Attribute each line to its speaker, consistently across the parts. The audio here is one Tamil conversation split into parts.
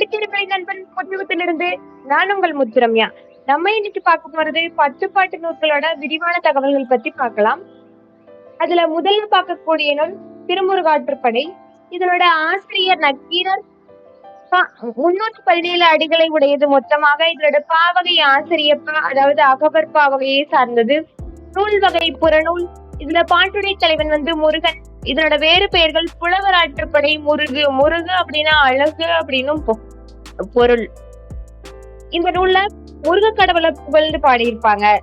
Speaker 1: படித்திருப்பை நண்பன் புத்தகத்திலிருந்து நான் உங்கள் முத்துரம்யா. நம்ம இன்னைக்கு பார்க்க போறது பத்து பாட்டு நூல்களோட விரிவான தகவல்கள் பத்தி பார்க்கலாம். அதுல முதல்ல பார்க்கக்கூடிய நூல் திருமுருகாற்றுப்படை இதனோட ஆசிரியர் நக்கீரர் முன்னூத்தி பதினேழு அடிகளை உடையது மொத்தமாக இதனோட பாவகை ஆசிரியப்பா அதாவது அகபர் பாவகையை சார்ந்தது. நூல் வகை புறநூல். இதுல பாட்டுடை தலைவன் வந்து முருகன். இதனோட வேறு பெயர்கள் புலவராற்றுப்படை முருகு முருகு அப்படின்னா அழகு அப்படின்னும் பொருள். இந்த நூல்ல முருக கடவுளை புகழ்ந்து பாடியிருப்பாங்க.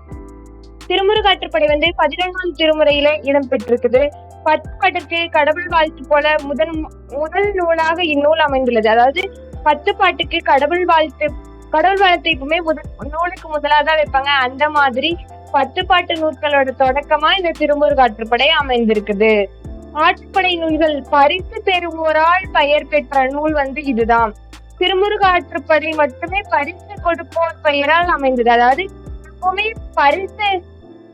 Speaker 1: திருமுருகாற்றுப்படை வந்து பதினொன்றாம் திருமுறையில இடம் பெற்றிருக்குது. பத்துப்பாட்டுக்கு கடவுள் வாழ்த்து போல முதன் முதல் நூலாக இந்நூல் அமைந்துள்ளது. அதாவது பத்து பாட்டுக்கு கடவுள் வாழ்த்து கடவுள் வாழ்த்து இப்பவுமே முதல் நூலுக்கு முதலாக தான் வைப்பாங்க. அந்த மாதிரி பத்து பாட்டு நூல்களோட தொடக்கமா இந்த திருமுருகாற்றுப்படை அமைந்திருக்குது. ஆற்றுப்படை நூல்கள் பரிசு பெறுவோரால் பெயர் பெற்ற நூல் வந்து இதுதான். திருமுருகாற்றுப்படை மட்டுமே பரிசு கொடுப்போர் பெயரால் அமைந்தது. அதாவது எப்பவுமே பரிசு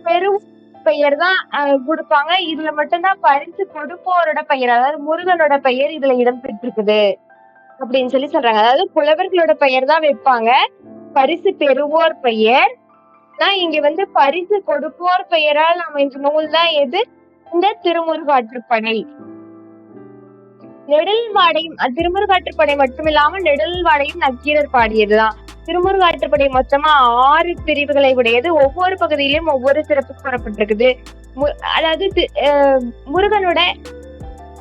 Speaker 1: பெரும் பெயர் தான் கொடுப்பாங்க. இதுல மட்டும்தான் பரிசு கொடுப்போரோட பெயர் அதாவது முருகனோட பெயர் இதுல இடம் பெற்றிருக்குது அப்படின்னு சொல்லி சொல்றாங்க. அதாவது புலவர்களோட பெயர் தான் வைப்பாங்க. பரிசு பெறுவோர் பெயர். தான் இங்க வந்து பரிசு கொடுப்போர் பெயரால் அமைந்த நூல் தான் எது? இந்த திருமுருகாற்றுப்படை நெடல் வாடையும் அஹ் திருமுருகாற்றுப்படை மட்டுமில்லாம நெடல் வாடையும் நக்கீரர் பாடியதுதான். திருமுருகாற்றுப்படை மொத்தமா ஆறு பிரிவுகளை உடையது. ஒவ்வொரு பகுதியிலும் ஒவ்வொரு சிறப்பு கூறப்பட்டிருக்குது மு- அதாவது அஹ் முருகனோட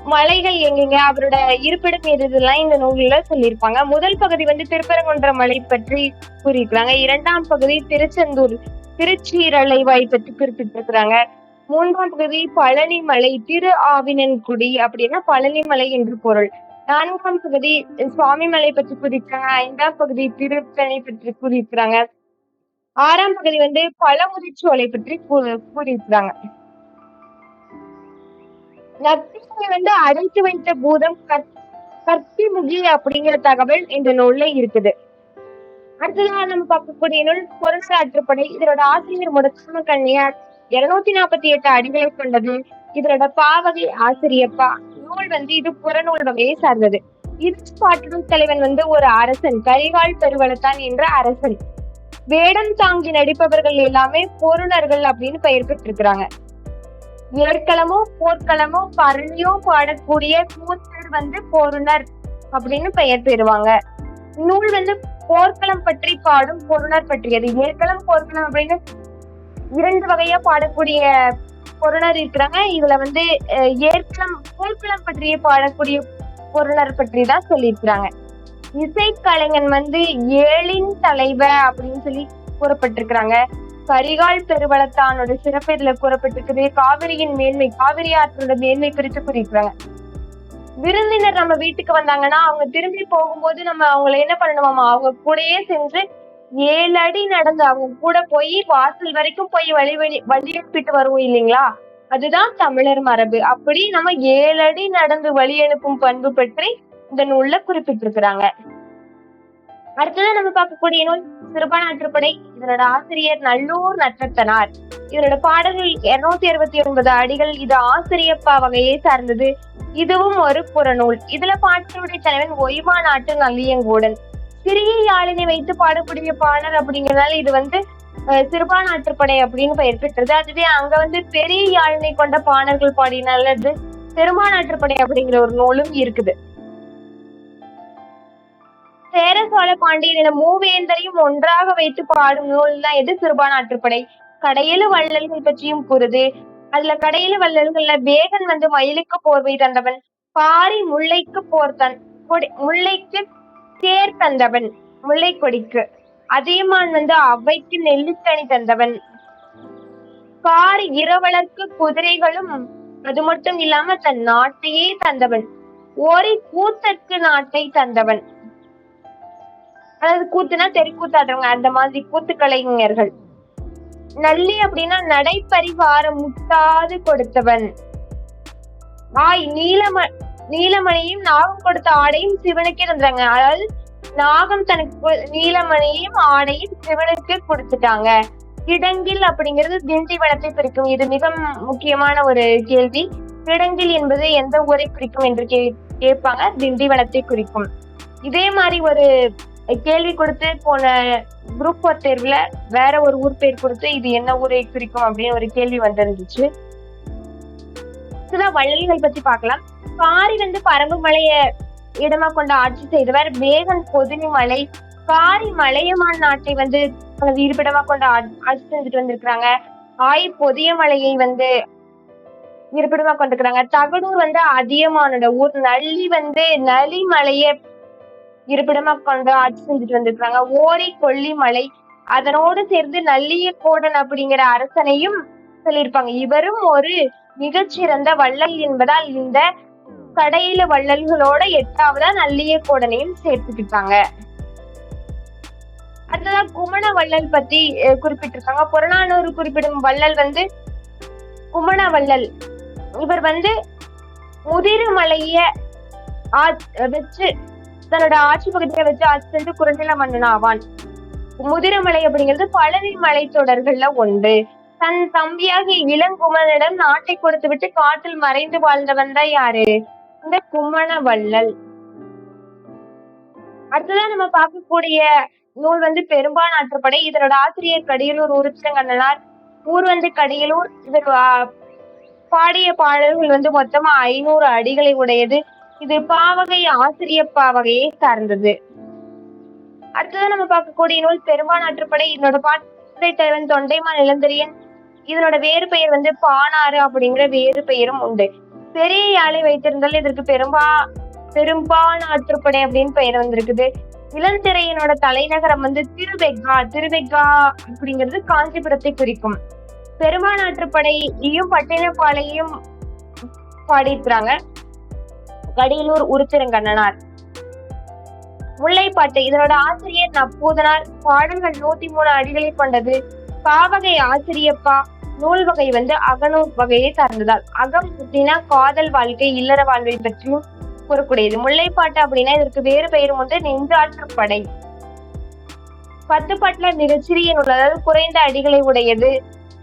Speaker 1: மலைகள் எங்கெங்க அவரோட இருப்பிடம் எதுலாம் இதெல்லாம் இந்த நூலில் சொல்லியிருப்பாங்க. முதல் பகுதி வந்து திருப்பரங்குன்ற மலை பற்றி கூறியிருக்கிறாங்க. இரண்டாம் பகுதி திருச்செந்தூர் திருச்சீரலைவாய் பற்றி குறிப்பிட்டிருக்கிறாங்க. மூன்றாம் பகுதி பழனிமலை திரு ஆவினன்குடி அப்படின்னா பழனிமலை என்று பொருள். நான்காம் பகுதி சுவாமிமலை பற்றி கூறியிருக்காங்க ஐந்தாம் பகுதி திருத்தணி பற்றி கூறியிருக்கிறாங்க ஆறாம் பகுதி வந்து பழமுதிர்ச்சோலை பற்றி கூ- கூறியிருக்கிறாங்க. நக்கீரனை வந்து அடைத்து வைத்த பூதம் கற்- கற்பிமுகி அப்படிங்கிற தகவல் இந்த நூல்ல இருக்குது. அடுத்ததான் நம்ம பார்க்கக்கூடிய நூல் பொருளாற்றுப்படை. இதனோட ஆசிரியர் முடக்காம கண்ணியார் இருநூத்தி நாற்பத்தி எட்டு அடிகளை கொண்டது. இதனோட பாவகை ஆசிரியப்பா. நூல் வந்து இது புறநூல் வகையை சார்ந்தது. இது பாட்டுநூல் தலைவன் வந்து ஒரு அரசன். கரிகால் பெருவளத்தான் என்ற அரசன். வேடம் தாங்கி நடிப்பவர்கள் எல்லாமே பொருளர்கள் அப்படின்னு பெயர் பெற்றிருக்கிறாங்க. ஏற்களமோ போர்க்களமோ பரணியோ பாடக்கூடிய கூத்தர் வந்து பொருணர் அப்படின்னு பெயர் பெறுவாங்க. நூல் வந்து போர்க்களம் பற்றி பாடும் பொருணர் பற்றியது. ஏற்களம் போர்க்களம் அப்படின்னு இரண்டு வகையா பாடக்கூடிய பொருணர் இருக்கிறாங்க. இதுல வந்து ஏற்களம் போர்க்களம் பற்றிய பாடக்கூடிய பொருணர் பற்றி தான் சொல்லியிருக்கிறாங்க. இசைக்கலைஞன் வந்து ஏழின் தலைவர் அப்படின்னு சொல்லி கூறப்பட்டிருக்கிறாங்க. கரிகால் பெருவளத்தானோட சிறப்பு இதுல கூறப்பட்டிருக்குது. காவிரியின் மேன்மை காவிரி ஆற்றோட மேன்மை குறித்து கூறியிருக்கிறாங்க. விருந்தினர் நம்ம வீட்டுக்கு வந்தாங்கன்னா அவங்க திரும்பி போகும்போது நம்ம அவங்கள என்ன பண்ணணுமாமா? அவங்க கூடயே சென்று ஏழு அடி நடந்து அவங்க கூட போய் வாசல் வரைக்கும் போய் வழி வழி வழி வருவோம் இல்லைங்களா? அதுதான் தமிழர் மரபு. அப்படி நம்ம ஏழு அடி நடந்து வழி அனுப்பும் பண்பு பற்றி இந்த நூல்ல குறிப்பிட்டிருக்கிறாங்க. அடுத்தது நம்ம பார்க்கக்கூடிய நூல் சிறுபானாற்றுப்படை இதனோட ஆசிரியர் நல்லூர் நற்றத்தனார் இதனோட பாடல்கள் இருநூத்தி அறுபத்தி ஒன்பது அடிகள். இது ஆசிரியப்பா வகையை சார்ந்தது. இதுவும் ஒரு புறநூல். இதுல பாட்டுடைய தலைவன் ஒய்வா நாட்டு நல்லியங்கூடன் சிறிய யாழினை வைத்து பாடக்கூடிய பாடல் அப்படிங்கறதால இது வந்து சிறுபான் ஆற்றுப்படை அப்படின்னு பெயர் பெற்றது. அதுவே அங்க வந்து பெரிய யாழினை கொண்ட பாடல்கள் பாடினால இது பெருமானாற்றுப்படை அப்படிங்கிற ஒரு நூலும் இருக்குது. சேர சோழ பாண்டியன் என மூவேந்தரையும் ஒன்றாக வைத்து பாடும் நூல் தான் எது? சிறுபானாற்றுப்படை கடையில வள்ளல்கள் பற்றியும் கூறுது. அதுல கடையில வள்ளல்கள்ல வேகன் வந்து மயிலுக்கு போர்வை தந்தவன் பாரி முல்லைக்கு போர் தன் முல்லைக்கு தேர் தந்தவன் முல்லை கொடிக்கு. அதியமான் வந்து அவைக்கு நெல்லித்தனி தந்தவன். கார் இரவலர்க்கு குதிரைகளும் அது மட்டும் இல்லாம தன் நாட்டையே தந்தவன். ஓரி கூத்தற்கு நாட்டை தந்தவன். அதாவது கூத்துனா தெருக்கூத்தாடுறவங்க அந்த மாதிரி கூத்து கலைஞர்கள் நல்லி அப்படின்னா நடைப்பரிவாரம் முட்டாது கொடுத்தவன். ஆய் நீலம நீலமணியும் நாகம் கொடுத்த ஆடையும் சிவனுக்கே தந்துறாங்க அதாவது நாகம் தனக்கு நீலமணியும் ஆடையும் சிவனுக்கு கொடுத்துட்டாங்க. கிடங்கில் அப்படிங்கிறது திண்டிவனத்தை குறிக்கும் இது மிக முக்கியமான ஒரு கேள்வி. கிடங்கில் என்பது எந்த ஊரை குறிக்கும் என்று கே கேட்பாங்க. திண்டிவனத்தை குறிக்கும். இதே மாதிரி ஒரு கேள்வி கொடுத்து போன குரூப் ஒர் தேர்வுல வேற ஒரு ஊர் பேர் கொடுத்து இது என்ன ஊரை குறிக்கும் அப்படின்னு ஒரு கேள்வி வந்திருந்துச்சு. சில வள்ளல்கள் பத்தி பார்க்கலாம். காரி வந்து பரம்பு மலைய இடமா கொண்டு ஆட்சி செய்தவர் வேகன் பொதுனி மலை. காரி மலையமான் நாட்டை வந்து தனது இருப்பிடமா கொண்டு ஆட்சி செஞ்சுட்டு வந்திருக்கிறாங்க. ஆய் பொதிய மலையை வந்து இருப்பிடமா கொண்டிருக்கிறாங்க. தகடூர் வந்து அதியமானோட ஊர். நள்ளி வந்து நலி மலைய இருப்பிடமா கொண்டு ஆட்சி செஞ்சுட்டு வந்திருக்கிறாங்க. ஓரி கொல்லி மலை. அதனோடு சேர்ந்து நல்லிய கோடன் அப்படிங்கிற அரசனையும் சொல்லியிருப்பாங்க. இவரும் ஒரு மிகச்சிறந்த வள்ளல் என்பதால் இந்த கடையில வள்ளல்களோட எட்டாவதா நல்லிய கோடனையும் சேர்த்துக்கிட்டாங்க. அடுத்ததா குமண வள்ளல் பத்தி குறிப்பிட்டிருக்காங்க. புறநானூறு குறிப்பிடும் வள்ளல் வந்து குமண வள்ளல். இவர் வந்து முதிருமலைய வச்சு தன்னோட ஆட்சி பகுதியை வச்சு ஆட்சி செஞ்சு குறுநில மன்னன் ஆவான் முதிரமலை அப்படிங்கிறது பழனி மலை தொடர்கள்ல ஒன்று. தன் தம்பியாகிய இளங்குமரனிடம் நாட்டை கொடுத்து விட்டு காட்டில் மறைந்து வாழ்ந்தவன் தான் யாரு? இந்த குமண வள்ளல் அடுத்ததா நம்ம பார்க்கக்கூடிய நூல் வந்து பெரும்பான் ஆற்றுப்படை. இதனோட ஆசிரியர் கடியலூர் உருச்சங்கண்ணனார் ஊர்வந்து கடியலூர். இவர் பாடிய பாடல்கள் வந்து மொத்தமா ஐநூறு அடிகளை உடையது. இது பாவகை ஆசிரிய பாவகையை சார்ந்தது. அடுத்ததான் நம்ம பார்க்கக்கூடிய நூல் பெரும்பான் ஆற்றுப்படை. இதனோட பாட்டை தலைவன் தொண்டைமான் இளந்தரியன் இதனோட வேறு பெயர் வந்து பானாறு அப்படிங்கிற வேறு பெயரும் உண்டு. பெரிய யாழை வைத்திருந்தால் இதற்கு பெரும்பா பெரும்பான் ஆற்றுப்படை அப்படின்னு பெயர் வந்திருக்குது. இளந்திரையனோட தலைநகரம் வந்து திருவெக்கா திருவெக்கா அப்படிங்கிறது காஞ்சிபுரத்தை குறிக்கும். பெருமான் ஆற்றுப்படையையும் பட்டினப்பாளையும் பாடியிருக்கிறாங்க. கடியலூர் உருத்திரங்கண்ணனார் முல்லைப்பாட்டு இதனோட ஆசிரியர் நப்பூதனார். பாடல்கள் நூத்தி மூணு அடிகளை கொண்டது. பாவகை ஆசிரியப்பா. நூல் வகை வந்து அகநூல் வகையை சார்ந்ததால். அகம் அப்படின்னா காதல் வாழ்க்கை இல்லற வாழ்வை பற்றியும் கூறக்கூடியது. முல்லைப்பாட்டு அப்படின்னா இதற்கு வேறு பெயரும் வந்து நெஞ்சாற்றுப்படை பத்து பாட்டுல மிகச்சிறிய நூல் அதாவது குறைந்த அடிகளை உடையது.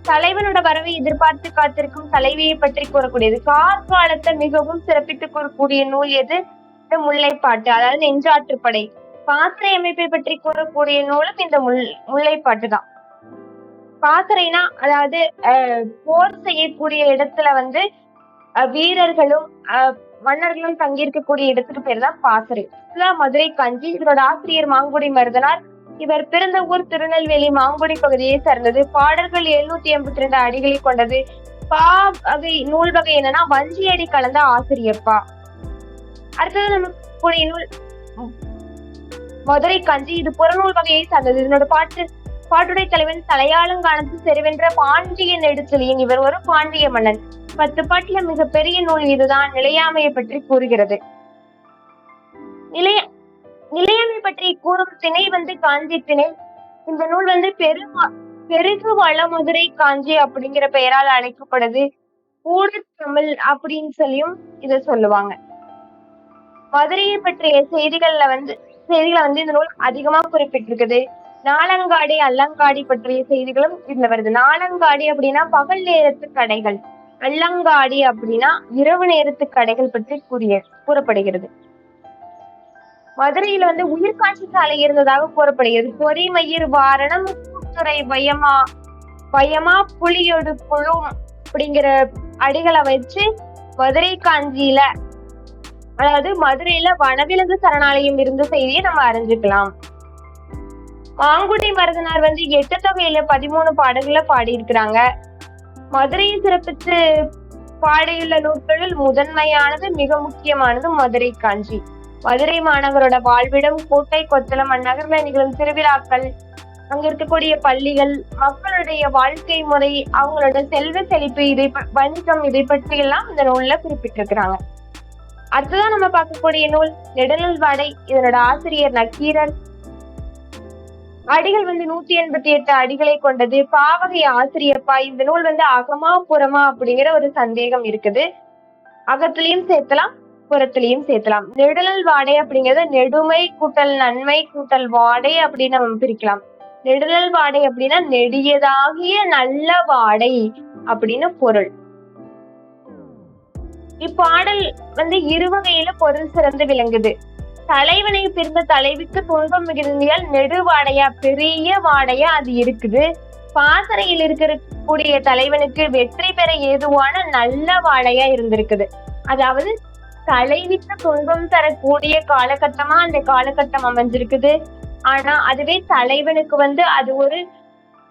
Speaker 1: தலைவனோட வரவை எதிர்பார்த்து காத்திருக்கும் தலைவியை பற்றி கூறக்கூடியது. கார்காலத்தை மிகவும் சிறப்பித்து கூறக்கூடிய நூல் எது? இந்த முல்லைப்பாட்டு அதாவது நெஞ்சாற்றுப்படை பாசறை அமைப்பை பற்றி கூறக்கூடிய நூலும் இந்த முல் முல்லைப்பாட்டு தான் பாசறைனா அதாவது போர் செய்யக்கூடிய இடத்துல வந்து வீரர்களும் அஹ், மன்னர்களும் தங்கியிருக்கக்கூடிய இடத்துக்கு பேர் தான் பாசறை இதுதான் மதுரை காஞ்சி. இதனோட ஆசிரியர் மாங்குடி மருதனார். இவர் பிறந்த ஊர் திருநெல்வேலி மாங்குடி பகுதியை சார்ந்தது. பாடல்கள் எழுநூத்தி எண்பத்தி ரெண்டு அடிகளை கொண்டது. பா வகை நூல் வகை என்னன்னா வஞ்சியடி கலந்த ஆசிரியப்பா. அடுத்தது நமக்கு கூடிய நூல் மதுரை காஞ்சி. இது புறநூல் வகையை சார்ந்தது. இதனோட பாட்டு பாட்டுடை தலைவன் தலையாளங்கானத்து செருவென்ற பாண்டிய நெடுச்செழியன் இவர் ஒரு பாண்டிய மன்னன். பத்து பாட்டுல மிகப்பெரிய நூல் இதுதான் நிலையாமையை பற்றி கூறுகிறது. நிலைய நிலையாமை பற்றி கூறும் திணை வந்து காஞ்சி திணை. இந்த நூல் வந்து பெருமா பெருகு வளமதுரை காஞ்சி அப்படிங்கிற பெயரால் அழைக்கப்படுது. தமிழ் அப்படின்னு சொல்லியும் இத சொல்லுவாங்க. மதுரையை பற்றிய செய்திகள்ல வந்து செய்திகளை வந்து இந்த நூல் அதிகமா குறிப்பிட்டிருக்குது. நாளங்காடி அல்லங்காடி பற்றிய செய்திகளும் இதுல வருது. நாலங்காடி அப்படின்னா பகல் நேரத்து கடைகள். அல்லங்காடி அப்படின்னா இரவு நேரத்து கடைகள் பற்றி கூறிய கூறப்படுகிறது. மதுரையில வந்து உயிர்காட்சி சாலை இருந்ததாக கூறப்படுகிறது. பொறிமயிர் வாரணம் கூத்துறை பயமா பயமா புலியொடு குழு அப்படிங்கிற அடிகளை வச்சு மதுரை காஞ்சியில அதாவது மதுரையில வனவிலங்கு சரணாலயம் இருந்த செய்தியை நம்ம அறிஞ்சுக்கலாம். மாங்குடி மருதனார் வந்து எட்டு தொகையில பதிமூணு பாடல்களை பாடியிருக்கிறாங்க. மதுரையை சிறப்பித்து பாடியுள்ள நூல்களில் முதன்மையானது மிக முக்கியமானது மதுரை காஞ்சி. மதுரை மாநகரோட வாழ்விடம் கோட்டை கொத்தளம் அந்நகர்ல நிகழும் திருவிழாக்கள் அங்க இருக்கக்கூடிய பள்ளிகள் மக்களுடைய வாழ்க்கை முறை அவங்களோட செல்வ செழிப்பு இதை ப- வணிகம் இதை பற்றி எல்லாம் இந்த நூல்ல குறிப்பிட்டிருக்கிறாங்க. அடுத்ததான் நம்ம பார்க்கக்கூடிய நூல் நெடுநூல் வாடை இதனோட ஆசிரியர் நக்கீரன் அடிகள் வந்து நூத்தி எண்பத்தி எட்டு அடிகளை கொண்டது. பாவகை ஆசிரியப்பா இந்த நூல் வந்து அகமா புறமா அப்படிங்கிற ஒரு சந்தேகம் இருக்குது. அகத்திலையும் சேர்த்தலாம் புறத்திலையும் சேர்த்தலாம். நெடுநல் வாடை அப்படிங்கிறது நெடுமை கூட்டல் நன்மை கூட்டல் வாடை அப்படின்னு நம்ம பிரிக்கலாம். நெடுநல் வாடை அப்படின்னா நெடியதாகிய நல்ல வாடை அப்படின்னு பொருள். இப்பாடல் வந்து இரு வகையில பொருள் சிறந்து விளங்குது. தலைவனை பிறந்த தலைவிக்கு துன்பம் மிகுந்தியால் நெடுவாடையா பெரிய வாடையா அது இருக்குது. பாசறையில் இருக்கக்கூடிய தலைவனுக்கு வெற்றி பெற ஏதுவான நல்ல வாடையா இருந்திருக்குது. அதாவது தலைவிக்கு துன்பம் தரக்கூடிய காலகட்டமா அந்த காலகட்டம் அமைஞ்சிருக்குது. ஆனா அதுவே தலைவனுக்கு வந்து அது ஒரு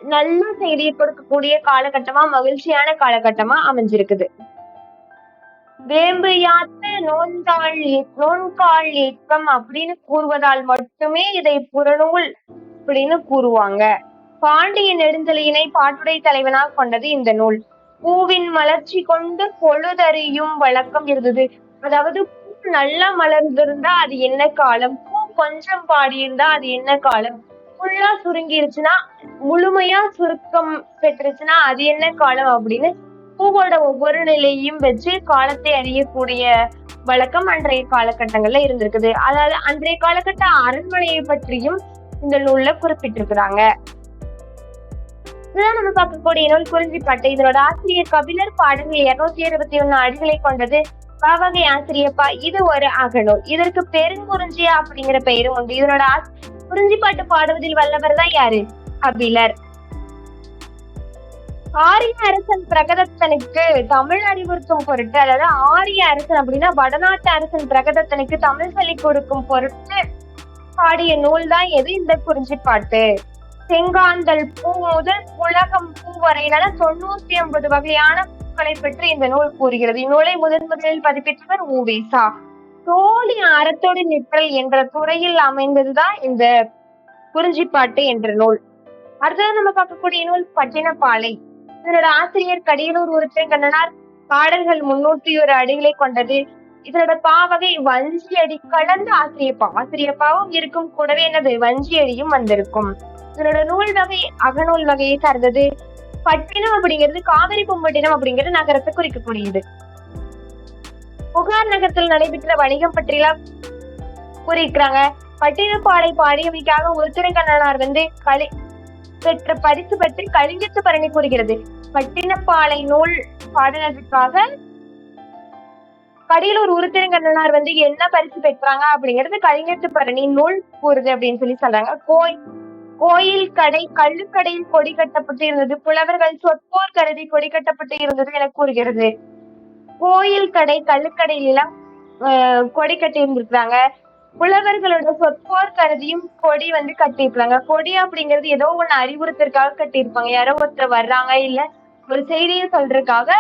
Speaker 1: நல்ல செய்தியை கொடுக்கக்கூடிய காலகட்டமா மகிழ்ச்சியான காலகட்டமா அமைஞ்சிருக்குது. வேம்பு யாத்து நோன்கால் ஏ- நோன்கால் அப்படின்னு கூறுவதால் மட்டுமே இதை புறநூல் அப்படின்னு கூறுவாங்க. பாண்டிய நெடுந்தலையினை பாட்டுடை தலைவனாக கொண்டது இந்த நூல். பூவின் மலர்ச்சி கொண்டு பொழுதறியும் வழக்கம் இருந்தது. அதாவது பூ நல்லா மலர்ந்திருந்தா அது என்ன காலம்? பூ கொஞ்சம் பாடியிருந்தா அது என்ன காலம்? ஃபுல்லா சுருங்கிருச்சுன்னா முழுமையா சுருக்கம் பெற்றுச்சுன்னா அது என்ன காலம் அப்படின்னு பூவோட ஒவ்வொரு நிலையையும் வச்சு காலத்தை அறியக்கூடிய வழக்கம் அன்றைய காலகட்டங்கள்ல இருந்திருக்குது. அதாவது அன்றைய காலகட்ட அரண்மனையை பற்றியும் இந்த நூல்ல குறிப்பிட்டிருக்கிறாங்க. இதுதான் நம்ம பார்க்கக்கூடிய நூல் குறிஞ்சி பாட்டு இதனோட ஆசிரியர் கபிலர் பாடல்கள் இருநூத்தி இருபத்தி ஒண்ணு அடிகளை கொண்டது. பாவகை ஆசிரியப்பா இது ஒரு அகநூல். இதற்கு பெருங்குறிஞ்சியா அப்படிங்கிற பெயரும் உண்டு. இதனோட குறிஞ்சி பாட்டு பாடுவதில் வல்லவர் தான் யாரு? கபிலர். ஆரிய அரசன் பிரகதத்தனுக்கு தமிழ் அறிவுறுத்தும் பொருட்டு அதாவது ஆரிய அரசன் அப்படின்னா வடநாட்டு அரசன் பிரகதத்தனுக்கு தமிழ் சொல்லி கொடுக்கும் பொருட்டு பாடிய நூல் தான் எது இந்த குறிஞ்சிப்பாட்டு? செங்காந்தல் பூ முதல் உலகம் பூ வரையிலான தொண்ணூத்தி ஐம்பது வகையான பூக்களை பற்றி இந்த நூல் கூறுகிறது. இந்நூலை முதன் முதலில் பதிப்பித்தவர் ஊவேசா தோழி அறத்தோடு நிற்றல் என்ற துறையில் அமைந்ததுதான் இந்த குறிஞ்சிப்பாட்டு என்ற நூல். அடுத்தது நம்ம பார்க்கக்கூடிய நூல் பட்டினப்பாலை. இதனோட ஆசிரியர் கடியலூர் உருத்திரங்கண்ணனார் கண்ணனார் பாடல்கள் முன்னூற்றி ஒரு அடிகளை கொண்டது. இதனோட பாவகை வஞ்சி அடி கலந்து ஆசிரியப்பா ஆசிரியப்பாவும் இருக்கும் கூடவே என்னது? வஞ்சி அடியும் வந்திருக்கும். இதனோட நூல் வகை அகநூல் வகையை சார்ந்தது. பட்டினம் அப்படிங்கிறது காவிரி பூம்பட்டினம் அப்படிங்கிற நகரத்தை குறிக்கக்கூடியது. புகார் நகரத்தில் நடைபெற்ற வணிகம் பற்றியெல்லாம் கூறியிருக்கிறாங்க. பட்டினப்பாடை பாடிக்காக ஒருத்திரை கண்ணனார் வந்து களி பெற்ற பரிசு பற்றி கலிங்கத்து பரணி கூறுகிறது. பட்டினப்பாலை நூல் பாடினதுக்காக கடியலூர் உருத்திரங்கண்ணனார் வந்து என்ன பரிசு பெற்றாங்க அப்படிங்கிறது கலைஞத்து பரணி நூல் கூறுது அப்படின்னு சொல்லி சொல்றாங்க. கோய் கோயில் கடை கள்ளுக்கடையில் கொடி கட்டப்பட்டு இருந்தது புலவர்கள் சொற்போர் கருதி கொடி கட்டப்பட்டு இருந்தது என கூறுகிறது. கோயில் கடை கள்ளுக்கடையில எல்லாம் கொடி கட்டி இருந்திருக்காங்க புலவர்களோட சொற்போர் கருதியும் கொடி வந்து கட்டியிருப்பாங்க கொடி அப்படிங்கிறது ஏதோ ஒண்ணு அறிவுறுத்தற்காக கட்டியிருப்பாங்க. யாரோ ஒருத்தர் வர்றாங்க இல்ல ஒரு செய்தியை சொல்றதுக்காக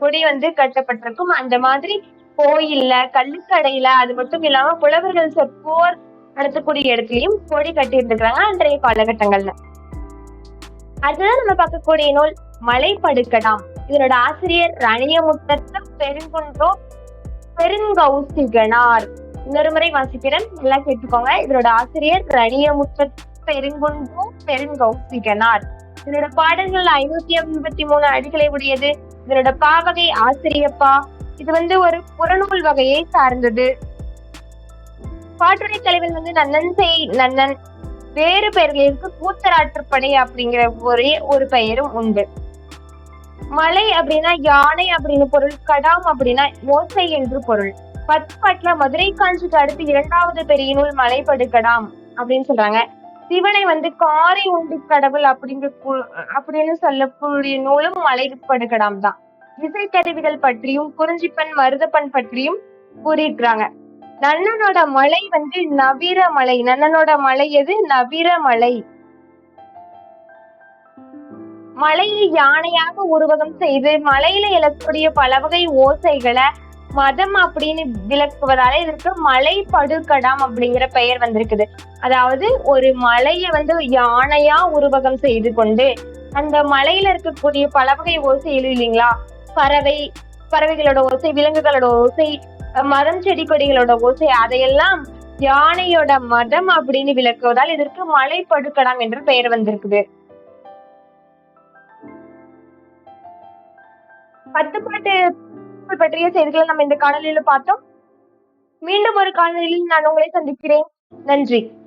Speaker 1: கொடி வந்து கட்டப்பட்டிருக்கும். அந்த மாதிரி கோயில்ல கள்ளுக்கடையில அது மட்டும் இல்லாம புலவர்கள் சொற்போர் நடத்தக்கூடிய இடத்துலயும் கொடி கட்டி இருந்திருக்காங்க அன்றைய காலகட்டங்கள்ல. அடுத்ததான் நம்ம பார்க்கக்கூடிய நூல் மலைப்படுக்கடாம். இதனோட ஆசிரியர் ரணியமுத்தத்து பெருங்குன்றோ பெருங்கௌசிகனார். இன்னொரு முறை வாசிக்கிறேன் நல்லா கேட்டுக்கோங்க. இதனோட ஆசிரியர் ரணியமுத்தத்து பெருங்குன்றோ பெருங்கௌசிகனார். இதனோட பாடல்கள் ஐநூத்தி ஐம்பத்தி மூணு அடிகளை உடையது. இதனோட பாவகை ஆசிரியப்பா. இது வந்து ஒரு புறநூல் வகையை சார்ந்தது. பாட்டுடை தலைவன் வந்து நன்னன் செய் நன்னன். வேறு பெயர்களுக்கு கூத்தராற்றுப்படை அப்படிங்கிற ஒரே ஒரு பெயரும் உண்டு. மலை அப்படின்னா யானை அப்படின்னு பொருள் கடாம் அப்படின்னா ஓசை என்று பொருள். பத்பாட்டுல மதுரை காஞ்சிக்கு அடுத்து இரண்டாவது பெரிய நூல் மலைப்படுக்கடாம் அப்படின்னு சொல்றாங்க. சிவனை வந்து காரை உண்டு கடவுள் அப்படிங்கிற அப்படின்னு சொல்லக்கூடிய நூலும் மலைப்படுகடாம் தான் இசைக்கருவிகள் பற்றியும் குறிஞ்சிப்பன் மருதப்பன் பற்றியும் கூறியிருக்கிறாங்க. நன்னனோட மலை வந்து நவீர மலை. நன்னனோட மலை எது? நவீர மலை. மலையை யானையாக உருவகம் செய்து மலையில எழக்கூடிய பல வகை ஓசைகளை மதம் அப்படின்னு விளக்குவதால இதற்கு மலை படுகடாம் அப்படிங்கிற பெயர் வந்திருக்குது. அதாவது ஒரு மலையை வந்து யானையா உருவகம் செய்து கொண்டு அந்த மலையில இருக்கக்கூடிய பல வகை ஓசை இல்லைங்களா? பறவை பறவைகளோட ஓசை விலங்குகளோட ஓசை மரம் செடி கொடிகளோட ஓசை அதையெல்லாம் யானையோட மதம் அப்படின்னு விளக்குவதால் இதற்கு மலை படுக்கடாம் என்று பெயர் வந்திருக்குது. பத்து பாட்டு பத்துப்பாட்டு பற்றிய செய்திகளை நம்ம இந்த காணொலியில பார்த்தோம். மீண்டும் ஒரு காணொலியில் நான் உங்களை சந்திக்கிறேன். நன்றி.